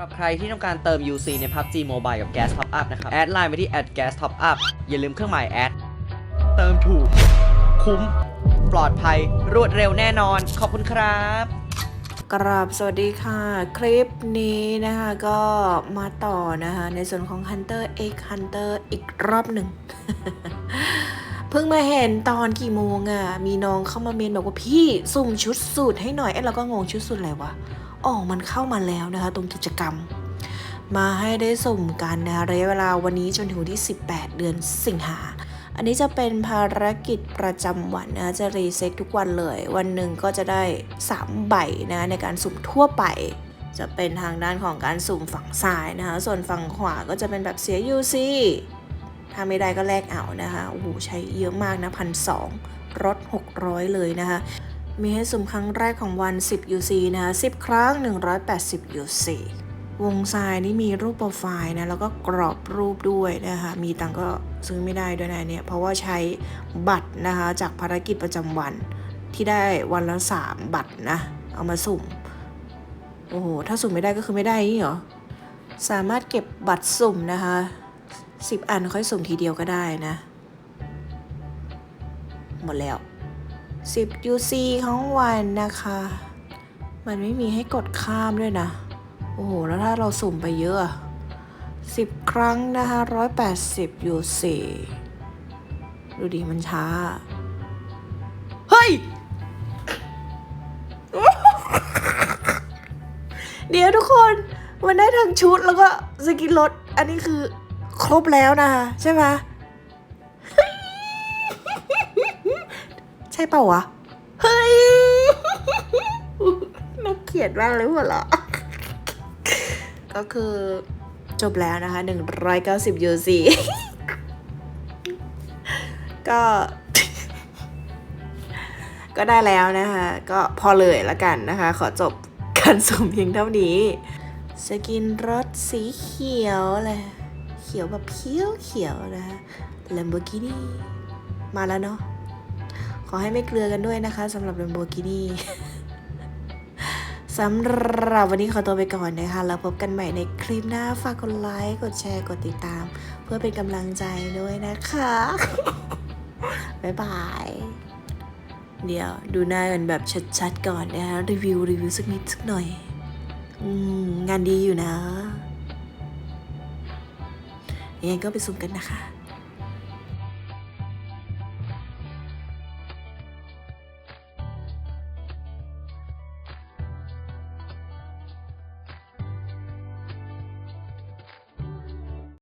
หรับใครที่ต้องการเติม UC ใน PUBG Mobile กับ Gas Top Up นะครับ แอดไลน์ไปที่ @gas top up อย่าลืมเครื่องหมายแอด เติมถูก คุ้ม ปลอดภัย รวดเร็วแน่นอน ขอบคุณครับ กราบสวัสดีค่ะ คลิปนี้นะคะก็มาต่อนะคะ ในส่วนของ Hunter X Hunter อีกรอบหนึ่ง เพิ่งมาเห็นตอนกี่โมงอะ่ะ มีน้องเข้ามาเมนบอกว่าพี่สุ่มชุดสูตรให้หน่อย เอ้เราก็งงชุดสูตรอะไรวะ อ๋อมันเข้ามาแล้วนะคะตรงกิจกรรม มาให้ได้สุ่มกันนะคะระยะเวลาวันนี้จนถึงวันที่ 18 เดือนสิงหาอันนี้จะเป็นภารกิจประจำวันนะจะรีเซ็ตทุกวันเลย วันหนึ่งก็จะได้ 3 ใบนะในการสุ่มทั่วไป จะเป็นทางด้านของการสุ่มฝั่งซ้ายนะคะ ส่วนฝั่งขวาก็จะเป็นแบบเสีย UC ถ้าไม่ได้ก็แลกเอานะคะโอ้โหใช้เยอะมากนะพันสองรถ 600 เลยนะคะ มีให้สุ่มครั้งแรกของวัน 10 UC นะคะ10 ครั้ง 180 UC วงทรายนี่มีรูปโปรไฟล์นะ แล้วก็กรอบรูปด้วยนะคะ มีตังก็ซื้อไม่ได้ด้วยนะเนี่ย เพราะว่าใช้บัตรนะคะ จากภารกิจประจำวันที่ได้วันละ 3 บัตรนะ เอามาสุ่ม โอ้โห ถ้าสุ่มไม่ได้ก็คือไม่ได้นี่เหรอ สามารถเก็บบัตรสุ่มนะคะ 10 อันค่อยสุ่มทีเดียวก็ได้นะ หมดแล้ว 10 UC ของวันนะคะ มันไม่มีให้กดข้ามด้วยนะ โอ้โห แล้วถ้าเราสุ่มไปเยอะอะ 10 ครั้งนะคะ 180 UC ดูดิมันช้า เฮ้ย เดี๋ยวทุกคนมันได้ทั้งชุดแล้วก็สกินรถ อันนี้คือครบแล้วนะคะ ใช่ไหม ช่เปล่าวะ เฮ้ยน่าเกลียดมากเลยหัวเราะก็คือจบแล้วนะคะ 190 UC ก็ ก็ได้แล้วนะคะ ก็พอเลยละกันนะคะ ขอจบการสุ่มเพียงเท่านี้ สกินรถสีเขียวเลยเขียวแบบเขียวเขียวๆนะคะ Lamborghini มาแล้วเนาะ ขอให้ไม่เกลือกันด้วยนะคะสำหรับ Lamborghini สำหรับวันนี้ขอตัวไปก่อนนะคะ แล้วพบกันใหม่ในคลิปหน้า ฝากกดไลค์ กดแชร์ กดติดตาม เพื่อเป็นกำลังใจด้วยนะคะ บ๊ายบาย เดี๋ยวดูหน้ากันแบบชัดๆก่อนนะคะ รีวิว รีวิวสักนิดสักหน่อยองานดีอยู่นะยังไงก็ไปสุ่มกันนะคะ